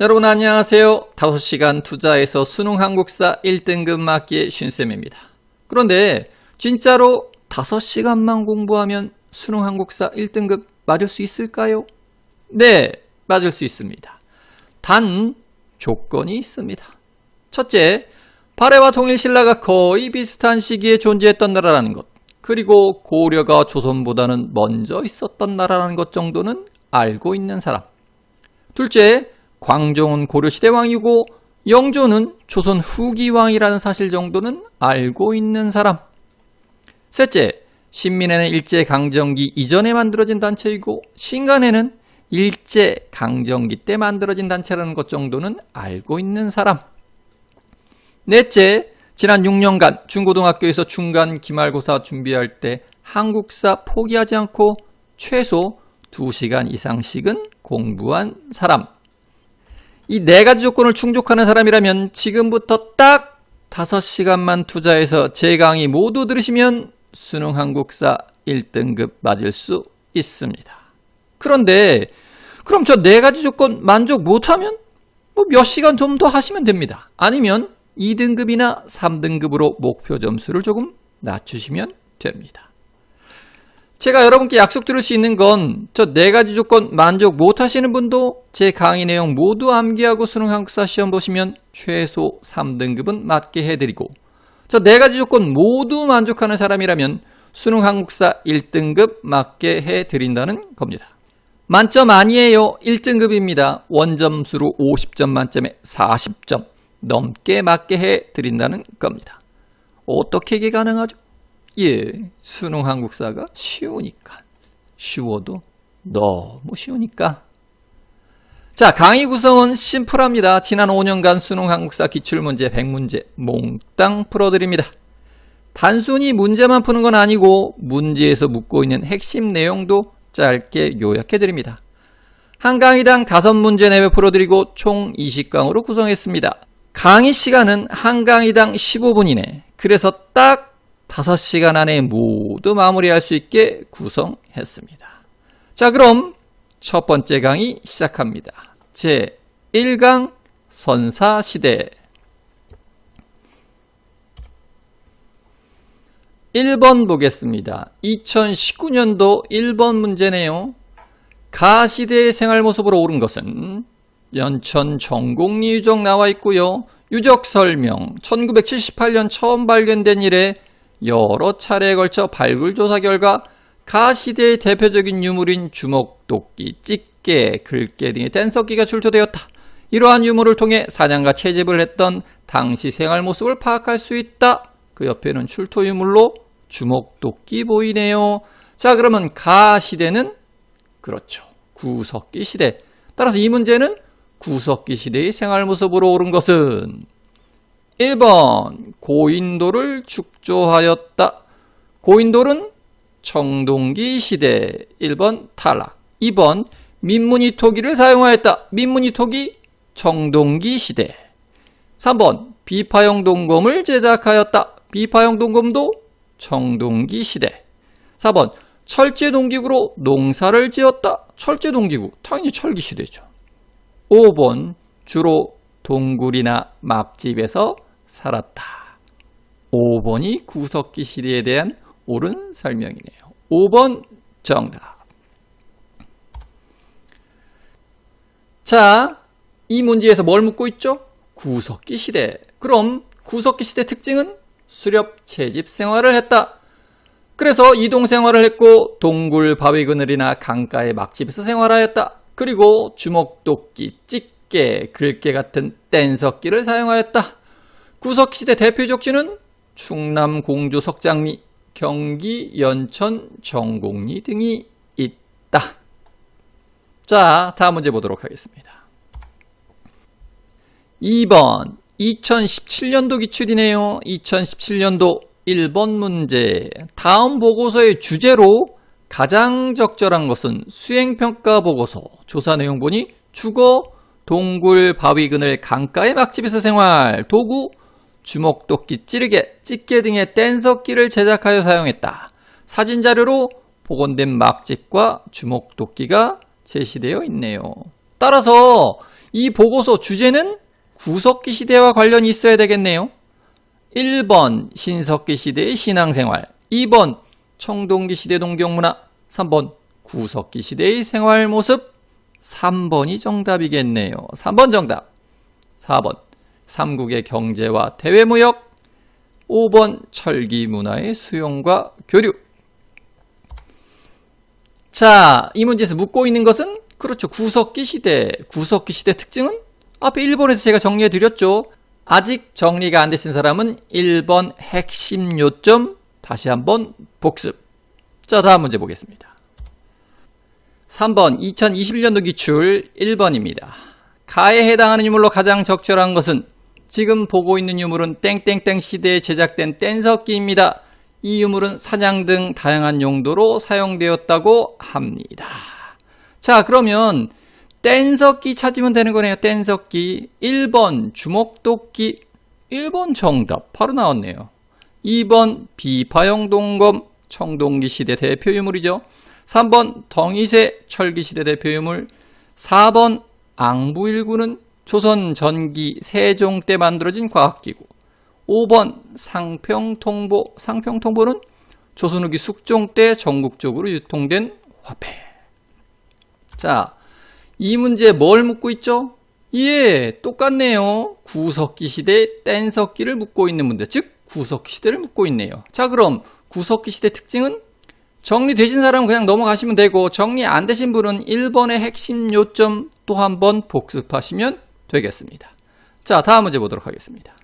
여러분 안녕하세요. 5시간 투자해서 수능 한국사 1등급 맞기의 신쌤입니다. 그런데 진짜로 5시간만 공부하면 수능 한국사 1등급 맞을 수 있을까요? 네, 맞을 수 있습니다. 단 조건이 있습니다. 첫째, 발해와 통일신라가 거의 비슷한 시기에 존재했던 나라라는 것. 그리고 고려가 조선보다는 먼저 있었던 나라라는 것 정도는 알고 있는 사람. 둘째, 광종은 고려시대 왕이고 영조는 조선 후기 왕이라는 사실 정도는 알고 있는 사람. 셋째, 신민회는 일제강점기 이전에 만들어진 단체이고 신간회는 일제강점기 때 만들어진 단체라는 것 정도는 알고 있는 사람. 넷째, 지난 6년간 중고등학교에서 중간 기말고사 준비할 때 한국사 포기하지 않고 최소 2시간 이상씩은 공부한 사람. 이 네 가지 조건을 충족하는 사람이라면 지금부터 딱 5시간만 투자해서 제 강의 모두 들으시면 수능 한국사 1등급 맞을 수 있습니다. 그런데 그럼 저 네 가지 조건 만족 못하면 뭐 몇 시간 좀 더 하시면 됩니다. 아니면 2등급이나 3등급으로 목표 점수를 조금 낮추시면 됩니다. 제가 여러분께 약속드릴 수 있는 건 저 네 가지 조건 만족 못 하시는 분도 제 강의 내용 모두 암기하고 수능 한국사 시험 보시면 최소 3등급은 맞게 해드리고 저 네 가지 조건 모두 만족하는 사람이라면 수능 한국사 1등급 맞게 해드린다는 겁니다. 만점 아니에요. 1등급입니다. 원점수로 50점 만점에 40점 넘게 맞게 해드린다는 겁니다. 어떻게 이게 가능하죠? 예, 수능 한국사가 쉬우니까. 쉬워도 너무 쉬우니까. 자, 강의 구성은 심플합니다. 지난 5년간 수능 한국사 기출문제 100문제 몽땅 풀어드립니다. 단순히 문제만 푸는 건 아니고 문제에서 묻고 있는 핵심 내용도 짧게 요약해드립니다. 한 강의당 5문제 내외 풀어드리고 총 20강으로 구성했습니다. 강의 시간은 한 강의당 15분이네. 그래서 딱 5시간 안에 모두 마무리할 수 있게 구성했습니다. 자, 그럼 첫 번째 강의 시작합니다. 제 1강 선사시대 1번 보겠습니다. 2019년도 1번 문제네요. 가시대의 생활 모습으로 오른 것은 연천 정곡리 유적 나와 있고요. 유적 설명 1978년 처음 발견된 이래 여러 차례에 걸쳐 발굴 조사 결과 가 시대의 대표적인 유물인 주먹도끼, 찌개, 글개 등의 뗀석기가 출토되었다. 이러한 유물을 통해 사냥과 채집을 했던 당시 생활 모습을 파악할 수 있다. 그 옆에는 출토 유물로 주먹도끼 보이네요. 자, 그러면 가 시대는 그렇죠. 구석기 시대. 따라서 이 문제는 구석기 시대의 생활 모습으로 오른 것은 1번 고인돌을 축조하였다. 고인돌은 청동기 시대 1번 탈락 2번 민문이 토기를 사용하였다. 민문이 토기 청동기 시대 3번 비파형 동검을 제작하였다. 비파형 동검도 청동기 시대 4번 철제 동기구로 농사를 지었다. 철제 동기구 당연히 철기 시대죠. 5번 주로 동굴이나 맙집에서 살았다. 5번이 구석기 시대에 대한 옳은 설명이네요. 5번 정답. 자, 이 문제에서 뭘 묻고 있죠? 구석기 시대. 그럼 구석기 시대 특징은 수렵 채집 생활을 했다. 그래서 이동 생활을 했고 동굴, 바위 그늘이나 강가의 막집에서 생활하였다. 그리고 주먹도끼, 찌개, 글개 같은 뗀석기를 사용하였다. 구석시대 대표 적지는 충남 공주 석장리, 경기 연천 정곡리 등이 있다. 자, 다음 문제 보도록 하겠습니다. 2번 2017년도 기출이네요. 2017년도 1번 문제. 다음 보고서의 주제로 가장 적절한 것은 수행평가 보고서. 조사 내용 보니 주거, 동굴, 바위 그늘, 강가의 막집에서 생활, 도구, 주먹도끼, 찌르개, 찌개 등의 뗀석기를 제작하여 사용했다. 사진 자료로 복원된 막집과 주먹도끼가 제시되어 있네요. 따라서 이 보고서 주제는 구석기 시대와 관련이 있어야 되겠네요. 1번 신석기 시대의 신앙생활, 2번 청동기 시대 농경문화, 3번 구석기 시대의 생활 모습, 3번이 정답이겠네요. 3번 정답. 4번 삼국의 경제와 대외무역, 5번 철기 문화의 수용과 교류. 자, 이 문제에서 묻고 있는 것은 그렇죠. 구석기 시대. 구석기 시대 특징은 앞에 1번에서 제가 정리해 드렸죠. 아직 정리가 안 되신 사람은 1번 핵심 요점 다시 한번 복습. 자, 다음 문제 보겠습니다. 3번 2021년도 기출 1번입니다. 가에 해당하는 유물로 가장 적절한 것은 지금 보고 있는 유물은 땡땡땡 시대에 제작된 뗀석기입니다. 이 유물은 사냥 등 다양한 용도로 사용되었다고 합니다. 자, 그러면 뗀석기 찾으면 되는 거네요. 뗀석기. 1번 주먹도끼. 1번 정답. 바로 나왔네요. 2번 비파형 동검. 청동기 시대 대표 유물이죠. 3번 덩이새 철기 시대 대표 유물. 4번 앙부일구는 조선 전기 세종 때 만들어진 과학기구. 5번 상평통보. 상평통보는 조선 후기 숙종 때 전국적으로 유통된 화폐. 자, 이 문제 뭘 묻고 있죠? 예, 똑같네요. 구석기 시대 뗀석기를 묻고 있는 문제, 즉 구석기 시대를 묻고 있네요. 자, 그럼 구석기 시대 특징은 정리되신 사람은 그냥 넘어가시면 되고 정리 안 되신 분은 1번의 핵심 요점 또 한 번 복습하시면 되겠습니다. 자, 다음 문제 보도록 하겠습니다.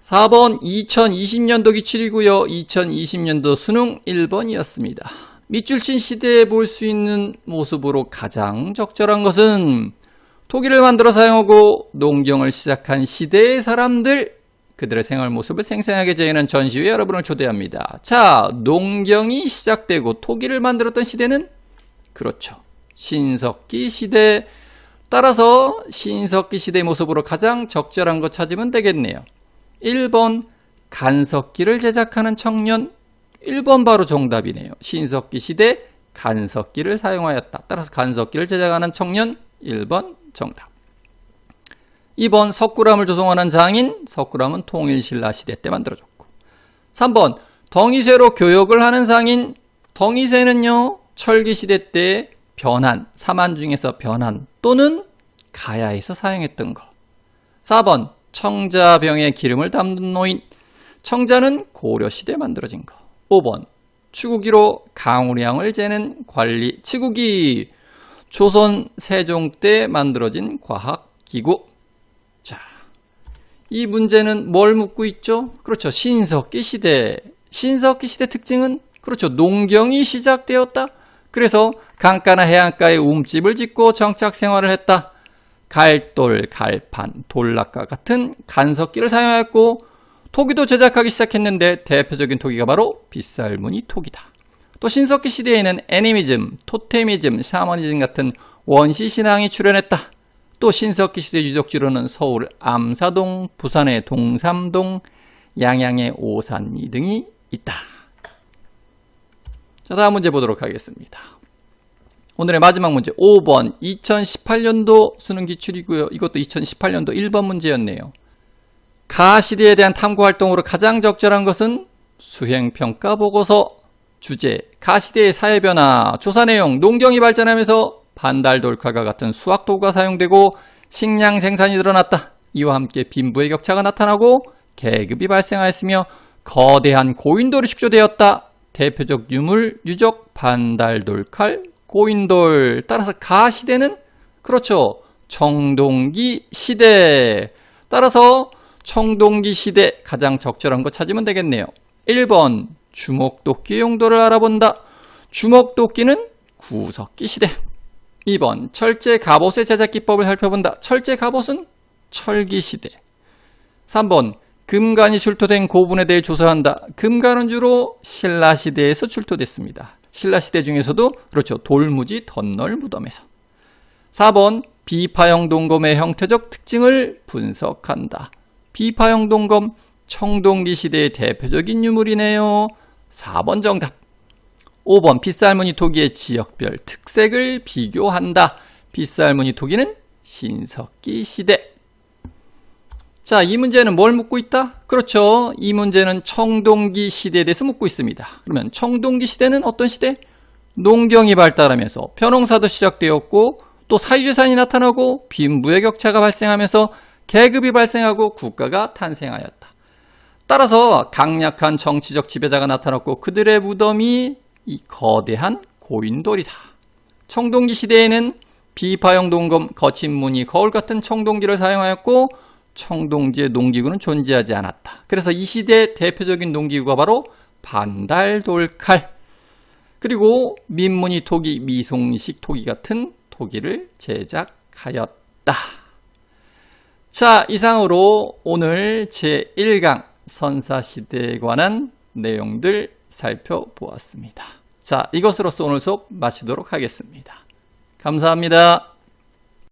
4번 2020년도 기출이고요. 2020년도 수능 1번이었습니다. 밑줄 친 시대에 볼 수 있는 모습으로 가장 적절한 것은 토기를 만들어 사용하고 농경을 시작한 시대의 사람들 그들의 생활 모습을 생생하게 재현한 전시회 여러분을 초대합니다. 자, 농경이 시작되고 토기를 만들었던 시대는 그렇죠. 신석기 시대. 따라서 신석기 시대의 모습으로 가장 적절한 것 찾으면 되겠네요. 1번 간석기를 제작하는 청년 1번 바로 정답이네요. 신석기 시대 간석기를 사용하였다. 따라서 간석기를 제작하는 청년 1번 정답. 2번 석굴암을 조성하는 장인 석굴암은 통일신라 시대 때 만들어졌고. 3번 덩이쇠로 교역을 하는 상인 덩이쇠는요 철기 시대 때 변한 사만 중에서 변한 또는 가야에서 사용했던 거 4번 청자병에 기름을 담는 노인. 청자는 고려시대에 만들어진 거 5번 추구기로 강우량을 재는 관리 치구기. 조선 세종 때 만들어진 과학기구. 자, 이 문제는 뭘 묻고 있죠? 그렇죠. 신석기 시대. 신석기 시대 특징은 그렇죠. 농경이 시작되었다. 그래서 강가나 해안가에 움집을 짓고 정착 생활을 했다. 갈돌, 갈판, 돌락과 같은 간석기를 사용하였고 토기도 제작하기 시작했는데 대표적인 토기가 바로 빗살무늬 토기다. 또 신석기 시대에는 애니미즘, 토테미즘, 샤머니즘 같은 원시 신앙이 출현했다. 또 신석기 시대 유적지로는 서울 암사동, 부산의 동삼동, 양양의 오산리 등이 있다. 자, 다음 문제 보도록 하겠습니다. 오늘의 마지막 문제 5번 2018년도 수능 기출이고요. 이것도 2018년도 1번 문제였네요. 가 시대에 대한 탐구 활동으로 가장 적절한 것은 수행평가 보고서 주제, 가 시대의 사회 변화, 조사 내용, 농경이 발전하면서 반달 돌칼과 같은 수학 도구가 사용되고 식량 생산이 늘어났다. 이와 함께 빈부의 격차가 나타나고 계급이 발생하였으며 거대한 고인돌이 축조되었다. 대표적 유물, 유적, 반달 돌칼, 고인돌. 따라서 가 시대는 그렇죠. 청동기 시대. 따라서 청동기 시대 가장 적절한 거 찾으면 되겠네요. 1번 주먹도끼 용도를 알아본다. 주먹도끼는 구석기 시대. 2번 철제 갑옷의 제작 기법을 살펴본다. 철제 갑옷은 철기 시대. 3번 금관이 출토된 고분에 대해 조사한다. 금관은 주로 신라 시대에서 출토됐습니다. 신라 시대 중에서도 그렇죠. 돌무지 덧널 무덤에서. 4번 비파형 동검의 형태적 특징을 분석한다. 비파형 동검 청동기 시대의 대표적인 유물이네요. 4번 정답. 5번 빗살무늬 토기의 지역별 특색을 비교한다. 빗살무늬 토기는 신석기 시대. 자, 이 문제는 뭘 묻고 있다? 그렇죠. 이 문제는 청동기 시대에 대해서 묻고 있습니다. 그러면 청동기 시대는 어떤 시대? 농경이 발달하면서 벼농사도 시작되었고 또 사유재산이 나타나고 빈부의 격차가 발생하면서 계급이 발생하고 국가가 탄생하였다. 따라서 강력한 정치적 지배자가 나타났고 그들의 무덤이 이 거대한 고인돌이다. 청동기 시대에는 비파형 동검, 거친 무늬, 거울 같은 청동기를 사용하였고 청동지의 농기구는 존재하지 않았다. 그래서 이 시대의 대표적인 농기구가 바로 반달돌칼 그리고 민무늬 토기, 미송식 토기 같은 토기를 제작하였다. 자, 이상으로 오늘 제1강 선사시대에 관한 내용들 살펴보았습니다. 자, 이것으로서 오늘 수업 마치도록 하겠습니다. 감사합니다.